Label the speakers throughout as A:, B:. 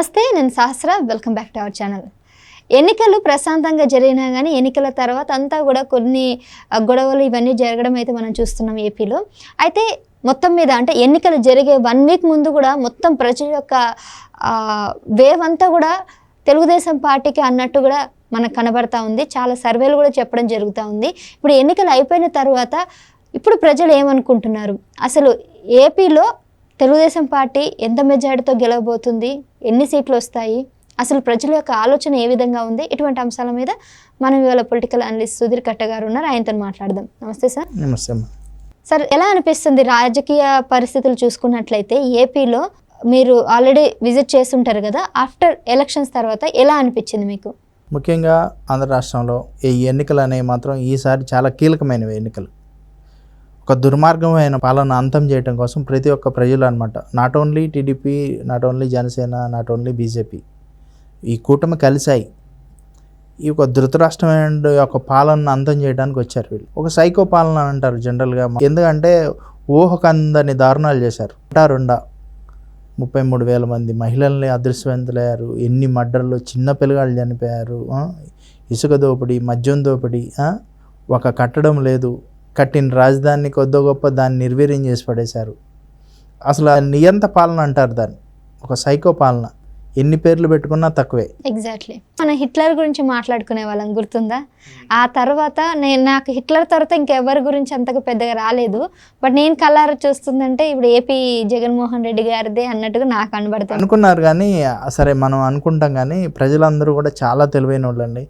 A: నమస్తే నేను Sahasra. Welcome back to our channel ఎన్నికలు ప్రశాంతంగా జరిగినా కానీ ఎన్నికల తర్వాత అంతా కూడా కొన్ని గొడవలు ఇవన్నీ జరగడం అయితే మనం చూస్తున్నాం ఏపీలో. అయితే మొత్తం మీద అంటే ఎన్నికలు జరిగే వన్ వీక్ ముందు కూడా మొత్తం ప్రజల యొక్క వేవ్ అంతా కూడా తెలుగుదేశం పార్టీకి అన్నట్టు కూడా మనకు కనబడతా ఉంది. చాలా సర్వేలు కూడా చెప్పడం జరుగుతూ ఉంది. ఇప్పుడు ఎన్నికలు అయిపోయిన తర్వాత ఇప్పుడు ప్రజలు ఏమనుకుంటున్నారు? అసలు ఏపీలో తెలుగుదేశం పార్టీ ఎంత మెజార్టీతో గెలవబోతుంది? ఎన్ని సీట్లు వస్తాయి? అసలు ప్రజల యొక్క ఆలోచన ఏ విధంగా ఉంది? ఇటువంటి అంశాల మీద మనం ఇవాళ పొలిటికల్ అనలిస్ట్ సుధీర్ కట్ట గారు ఉన్నారు. ఆయనతో మాట్లాడదాం. నమస్తే సార్.
B: నమస్తే
A: సార్ ఎలా అనిపిస్తుంది రాజకీయ పరిస్థితులు చూసుకున్నట్లయితే ఏపీలో మీరు ఆల్రెడీ విజిట్ చేస్తుంటారు కదా ఆఫ్టర్ ఎలక్షన్స్ తర్వాత ఎలా అనిపించింది మీకు?
B: ముఖ్యంగా ఆంధ్ర రాష్ట్రంలో ఈ ఎన్నికలు అనేవి మాత్రం ఈసారి చాలా కీలకమైనవి ఎన్నికలు. ఒక దుర్మార్గమైన పాలన అంతం చేయడం కోసం ప్రతి ఒక్క ప్రజలు అనమాట not only TDP not only Janasena not only BJP ఈ కూటమి కలిశాయి. ఈ ఒక ధృతరాష్ట్రమైన యొక్క పాలనను అంతం చేయడానికి వచ్చారు వీళ్ళు. ఒక సైకో పాలన అంటారు జనరల్గా. ఎందుకంటే ఊహకందని దారుణాలు చేశారు. రెండా. ముప్పై మూడు వేల మంది మహిళల్ని అదృశ్యవంతులయ్యారు ఎన్ని మడ్డర్లు చిన్న పిల్లగాళ్ళు చనిపోయారు ఇసుక దోపిడీ మద్యం దోపిడీ ఒక కట్టడం లేదు. కట్టిన రాజధాని కొద్ది గొప్ప దాన్ని నిర్వీర్యం చేసి పడేశారు. అసలు నియంత పాలన అంటారు దాన్ని. ఒక సైకో పాలన. ఎన్ని పేర్లు పెట్టుకున్నా తక్కువే.
A: ఎగ్జాక్ట్లీ మన హిట్లర్ గురించి మాట్లాడుకునే వాళ్ళం గుర్తుందా? ఆ తర్వాత నేను నాకు హిట్లర్ తర్వాత ఇంకెవరి గురించి అంతగా పెద్దగా రాలేదు. బట్ నేను కలర్ చూస్తుందంటే ఇప్పుడు ఏపీ జగన్మోహన్ రెడ్డి గారిదే అన్నట్టుగా నాకు కనబడుతుంది.
B: అనుకున్నారు కానీ సరే మనం అనుకుంటాం కానీ ప్రజలందరూ కూడా చాలా తెలివైన వాళ్ళండి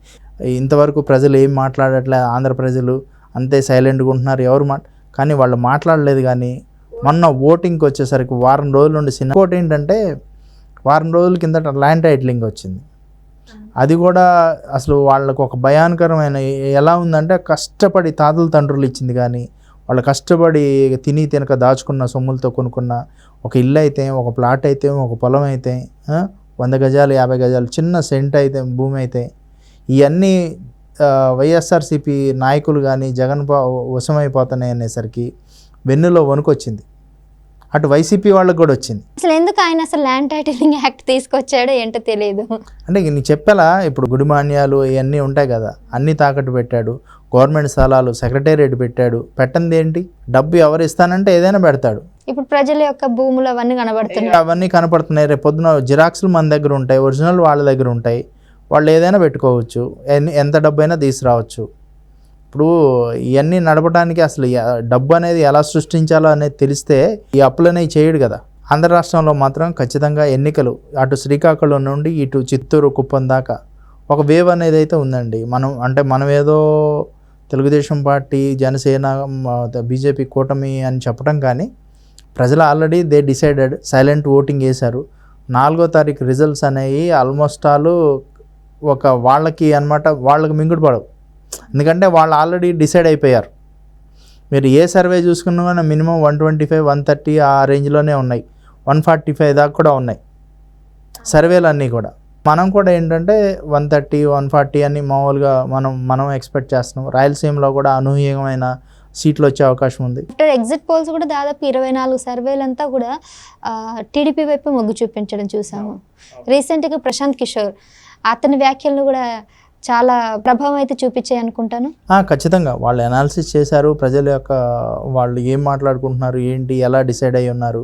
B: ఇంతవరకు ప్రజలు ఏం మాట్లాడట్లే ఆంధ్ర ప్రజలు అంతే సైలెంట్గా ఉంటున్నారు ఎవరు మాట కానీ వాళ్ళు మాట్లాడలేదు కానీ మొన్న ఓటింగ్కి వచ్చేసరికి వారం రోజుల నుండి సినిమా ఇంకోటి ఏంటంటే వారం రోజుల కిందట ల్యాండ్ టైటిలింగ్ వచ్చింది. అది కూడా అసలు వాళ్ళకు ఒక భయానకరమైన ఎలా ఉందంటే కష్టపడి తాతల తండ్రులు ఇచ్చింది కానీ వాళ్ళు కష్టపడి తిని తినక దాచుకున్న సొమ్ములతో కొనుక్కున్న ఒక ఇల్లు అయితే ఒక ప్లాట్ అయితే ఒక పొలం అయితే వంద గజాలు యాభై గజాలు చిన్న సెంట్ అయితే భూమి అయితే ఇవన్నీ వైఎస్ఆర్సీపీ నాయకులు కానీ జగన్ వశమైపోతున్నాయి అనేసరికి వెన్నులో వణుకొచ్చింది. అటు వైసీపీ వాళ్ళకి కూడా వచ్చింది.
A: అసలు ఎందుకు ఆయన అసలు ల్యాండ్ టైటిలింగ్ యాక్ట్ తీసుకొచ్చాడో ఏంటో తెలియదు
B: అంటే ఇంక నీ చెప్పేలా ఇప్పుడు గుడిమాన్యాలు ఇవన్నీ ఉంటాయి కదా అన్నీ తాకట్టు పెట్టాడు గవర్నమెంట్ స్థలాలు సెక్రటేరియట్ పెట్టాడు పెట్టంది ఏంటి? డబ్బు ఎవరు ఇస్తానంటే ఏదైనా పెడతాడు.
A: ఇప్పుడు ప్రజల యొక్క భూములు అవన్నీ కనబడుతున్నాయి.
B: అవన్నీ కనపడుతున్నాయి. రేపు పొద్దున జిరాక్స్లు మన దగ్గర ఉంటాయి ఒరిజినల్ వాళ్ళ దగ్గర ఉంటాయి. వాళ్ళు ఏదైనా పెట్టుకోవచ్చు. ఎన్ని ఎంత డబ్బు అయినా తీసుకురావచ్చు. ఇప్పుడు ఇవన్నీ నడపడానికి అసలు డబ్బు అనేది ఎలా సృష్టించాలో అనేది తెలిస్తే ఈ అప్పులనేవి చేయడు కదా. ఆంధ్ర రాష్ట్రంలో మాత్రం ఖచ్చితంగా ఎన్నికలు అటు శ్రీకాకుళం నుండి ఇటు చిత్తూరు కుప్పం దాకా ఒక వేవ్ అనేది అయితే ఉందండి. మనం అంటే మనం ఏదో తెలుగుదేశం పార్టీ జనసేన బీజేపీ కూటమి అని చెప్పడం కానీ ప్రజలు already they decided silent voting వేశారు. నాలుగో తారీఖు రిజల్ట్స్ అనేవి ఆల్మోస్ట్ ఆల్ ఒక వాళ్ళకి అన్నమాట వాళ్ళకి మింగుడు పడవు. ఎందుకంటే వాళ్ళు ఆల్రెడీ డిసైడ్ అయిపోయారు. మీరు ఏ సర్వే చూసుకున్నా కానీ minimum one twenty five one thirty ఆ రేంజ్లోనే ఉన్నాయి. వన్ ఫార్టీ ఫైవ్ దాకా కూడా ఉన్నాయి. సర్వేలు అన్నీ కూడా. మనం కూడా ఏంటంటే వన్ థర్టీ వన్ ఫార్టీ అని మామూలుగా మనం మనం ఎక్స్పెక్ట్ చేస్తున్నాం. రాయలసీమలో కూడా అనూహ్యమైన సీట్లు వచ్చే అవకాశం ఉంది.
A: ఆఫ్టర్ ఎగ్జిట్ పోల్స్ కూడా దాదాపు ఇరవై నాలుగు సర్వేలంతా కూడా టీడీపీ వైపు మొగ్గు చూపించడం చూసాము. రీసెంట్గా ప్రశాంత్ కిషోర్ అతని వ్యాఖ్యలను కూడా చాలా ప్రభావం అయితే చూపించాయి అనుకుంటాను.
B: ఖచ్చితంగా. వాళ్ళు అనాలిసిస్ చేశారు. ప్రజల యొక్క వాళ్ళు ఏం మాట్లాడుకుంటున్నారు ఏంటి ఎలా డిసైడ్ అయి ఉన్నారు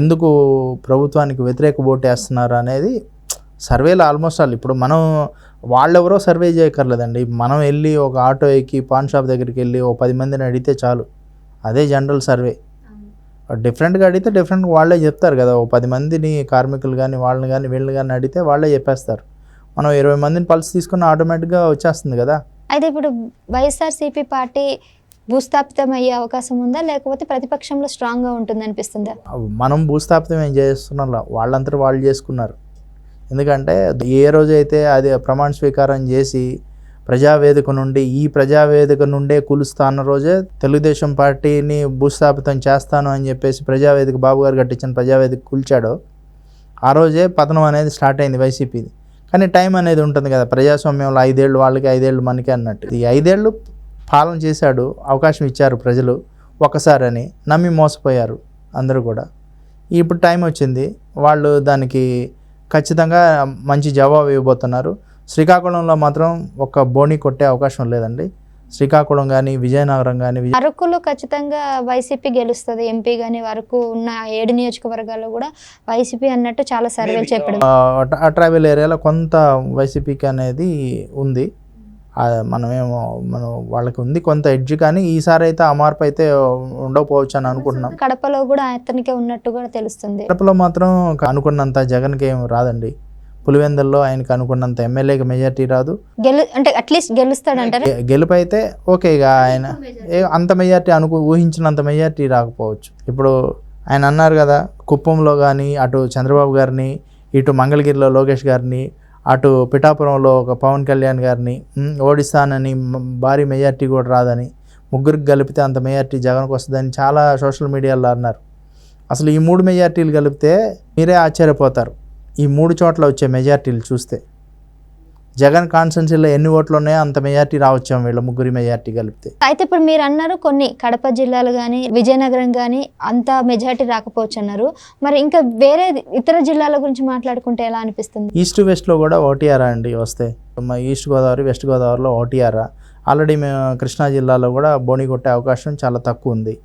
B: ఎందుకు ప్రభుత్వానికి వ్యతిరేక ఓటు వేస్తున్నారు అనేది సర్వేలు ఆల్మోస్ట్ ఆల్ ఇప్పుడు మనం వాళ్ళెవరో సర్వే చేయక్కర్లేదండి. మనం వెళ్ళి ఒక ఆటో ఎక్కి పాన్ షాప్ దగ్గరికి వెళ్ళి ఒక పది మందిని అడిగితే చాలు. అదే జనరల్ సర్వే డిఫరెంట్గా అడిగితే డిఫరెంట్ వాళ్ళే చెప్తారు కదా. ఓ పది మందిని కార్మికులు కానీ వాళ్ళని కానీ వీళ్ళని కానీ అడిగితే వాళ్ళే చెప్పేస్తారు. మనం ఇరవై మందిని పల్స్ తీసుకున్న ఆటోమేటిక్గా వచ్చేస్తుంది కదా.
A: అయితే ఇప్పుడు వైఎస్ఆర్సీపీ పార్టీ భూస్థాపితం అయ్యే అవకాశం ఉందా? లేకపోతే ప్రతిపక్షంలో స్ట్రాంగ్గా ఉంటుంది అనిపిస్తుందా
B: మనం భూస్థాపితం ఏం చేస్తున్నాం వాళ్ళంతా వాళ్ళు చేసుకున్నారు. ఎందుకంటే ఏ రోజైతే అది ప్రమాణ స్వీకారం చేసి ప్రజావేదిక నుండి ఈ ప్రజావేదిక నుండే కూలుస్తా అన్న రోజే తెలుగుదేశం పార్టీని భూస్థాపితం చేస్తాను అని చెప్పేసి ప్రజావేదిక బాబు గారు కట్టించిన ప్రజావేదిక కూల్చాడో ఆ రోజే పతనం అనేది స్టార్ట్ అయింది వైసీపీది. కానీ టైం అనేది ఉంటుంది కదా. ప్రజాస్వామ్యంలో ఐదేళ్ళు వాళ్ళకి ఐదేళ్ళు మనకి అన్నట్టు. ఈ ఐదేళ్ళు పాలన చేశాడు అవకాశం ఇచ్చారు ప్రజలు ఒకసారని నమ్మి మోసపోయారు అందరూ కూడా. ఇప్పుడు టైం వచ్చింది వాళ్ళు దానికి ఖచ్చితంగా మంచి జవాబు ఇవ్వబోతున్నారు. శ్రీకాకుళంలో మాత్రం ఒక బోని కొట్టే అవకాశం లేదండి. శ్రీకాకుళం కానీ విజయనగరం కానీ
A: అరకులో ఖచ్చితంగా వైసీపీ గెలుస్తుంది. ఎంపీ కానీ వరకు ఉన్న ఏడు నియోజకవర్గాల్లో కూడా వైసీపీ అన్నట్టు చాలా సర్వేలు చెప్పడం.
B: ఆ ట్రైబల్ ఏరియాలో కొంత వైసీపీకి అనేది ఉంది. ఆ మనమేమో మనం వాళ్ళకి ఉంది కొంత ఎడ్జ్ కానీ ఈసారి అయితే ఆ మార్పు అయితే ఉండకపోవచ్చు అని అనుకుంటున్నాం.
A: కడపలో కూడా అతనికే ఉన్నట్టు కూడా తెలుస్తుంది.
B: కడపలో మాత్రం అనుకున్నంత జగన్కి ఏం రాదండి. పులివెందుల్లో ఆయనకి అనుకున్నంత ఎమ్మెల్యేకి మెజార్టీ రాదు.
A: గెలు అంటే అట్లీస్ట్ గెలుస్తాడు అంటారా
B: గె- గెలుపు అయితే ఓకే ఇక ఆయన. ఏ అంత మెజార్టీ అనుకు ఊహించినంత మెజార్టీ రాకపోవచ్చు. ఇప్పుడు ఆయన అన్నారు కదా కుప్పంలో కానీ అటు చంద్రబాబు గారిని ఇటు మంగళగిరిలో లోకేష్ గారిని అటు పిఠాపురంలో ఒక పవన్ కళ్యాణ్ గారిని ఉమ్, ఓడిస్తానని మ- భారీ మెజార్టీ కూడా రాదని ముగ్గురికి కలిపితే అంత మెజార్టీ జగన్కి వస్తుందని చాలా సోషల్ మీడియాలో అన్నారు. అసలు ఈ మూడు మెజార్టీలు కలిపితే మీరే ఆశ్చర్యపోతారు. ఈ మూడు చోట్ల వచ్చే మెజార్టీలు చూస్తే. జగన్ కాన్స్టెన్సీలో ఎన్ని ఓట్లు ఉన్నాయో అంత మెజార్టీ రావచ్చాం వీళ్ళ ముగ్గురి మెజార్టీ కలిపితే.
A: అయితే ఇప్పుడు మీరు అన్నారు కొన్ని కడప జిల్లాలు కానీ విజయనగరం కానీ అంత మెజారిటీ రాకపోవచ్చు అన్నారు మరి ఇంకా వేరే ఇతర జిల్లాల గురించి మాట్లాడుకుంటే ఎలా అనిపిస్తుంది?
B: ఈస్ట్ వెస్ట్లో కూడా ఓటీఆర్ అండి వస్తే. మా ఈస్ట్ గోదావరి వెస్ట్ గోదావరిలో ఓటీఆర్ ఆల్రెడీ మేము కృష్ణా జిల్లాలో కూడా బోని కొట్టే అవకాశం చాలా తక్కువ ఉంది.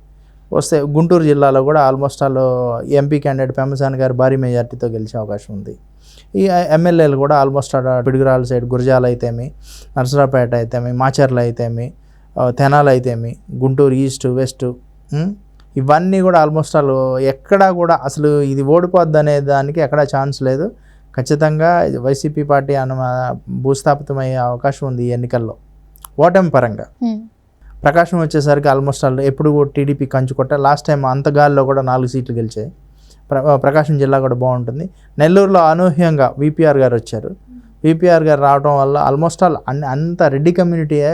B: వస్తే గుంటూరు జిల్లాలో కూడా almost all MP candidate Pemmasani garu భారీ మెజార్టీతో గెలిచే అవకాశం ఉంది. ఈ ఎమ్మెల్యేలు కూడా ఆల్మోస్ట్ ఆడ పిడుగురాల సైడ్ గురజాల అయితేమి నరసరాపేట అయితేమి మాచర్ల అయితేమి తెనాలు అయితేమి గుంటూరు ఈస్ట్ వెస్ట్ ఇవన్నీ కూడా ఆల్మోస్ట్ ఆల్ ఎక్కడా కూడా అసలు ఇది ఓడిపోద్ది అనే దానికి ఎక్కడా ఛాన్స్ లేదు. ఖచ్చితంగా వైసీపీ పార్టీ అను భూస్థాపితమయ్యే అవకాశం ఉంది ఈ ఎన్నికల్లో. ఓటమి పరంగా. ప్రకాశం వచ్చేసరికి ఆల్మోస్ట్ ఆల్ ఎప్పుడు టీడీపీ కంచుకొట్ట లాస్ట్ టైం అంతగాల్లో కూడా నాలుగు సీట్లు గెలిచాయి. ప్ర ప్రకాశం జిల్లా కూడా బాగుంటుంది. నెల్లూరులో అనూహ్యంగా విపిఆర్ గారు వచ్చారు. విపిఆర్ గారు రావడం వల్ల ఆల్మోస్ట్ ఆల్ అన్ని అంత రెడ్డి కమ్యూనిటీయే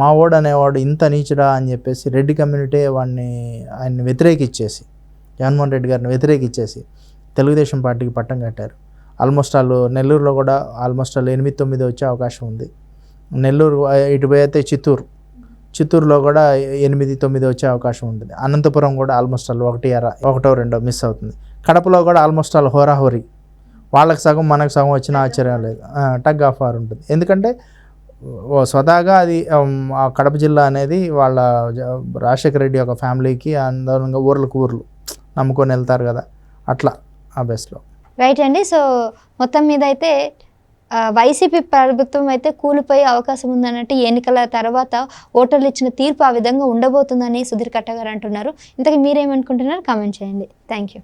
B: మా వాడు అనేవాడు ఇంత నీచుడా అని చెప్పేసి రెడ్డి కమ్యూనిటీ వాడిని ఆయన్ని వ్యతిరేకిచ్చేసి జగన్మోహన్ రెడ్డి గారిని వ్యతిరేకిచ్చేసి తెలుగుదేశం పార్టీకి పట్టం కట్టారు. ఆల్మోస్ట్ ఆల్ నెల్లూరులో కూడా ఆల్మోస్ట్ ఆల్ ఎనిమిది తొమ్మిది వచ్చే అవకాశం ఉంది. నెల్లూరు ఇటు పోయి అయితే చిత్తూరు. చిత్తూరులో కూడా ఎనిమిది తొమ్మిది వచ్చే అవకాశం ఉంటుంది. అనంతపురం కూడా ఆల్మోస్ట్ ఆల్ ఒకటి అర ఒకటో రెండో మిస్ అవుతుంది. కడపలో కూడా ఆల్మోస్ట్ ఆల్ హోరాహోరీ. వాళ్ళకి సగం మనకు సగం వచ్చిన ఆశ్చర్యం లేదు. టగ్ ఆఫ్ ఆర్ ఉంటుంది. ఎందుకంటే ఓ స్వతహాగా అది ఆ కడప జిల్లా అనేది వాళ్ళ రాజశేఖర రెడ్డి యొక్క ఫ్యామిలీకి అందరంగా ఊర్లకు ఊర్లు నమ్ముకొని వెళ్తారు కదా. అట్లా ఆ బేస్లో
A: రైట్ అండి. సో మొత్తం మీద అయితే వైసీపీ ప్రభుత్వం అయితే కూలిపోయే అవకాశం ఉందన్నట్టు ఎన్నికల తర్వాత ఓటర్లు ఇచ్చిన తీర్పు ఆ విధంగా ఉండబోతుందని సుధీర్ కట్ట గారు అంటున్నారు. ఇంతకీ మీరేమనుకుంటున్నారు? కామెంట్ చేయండి. Thank you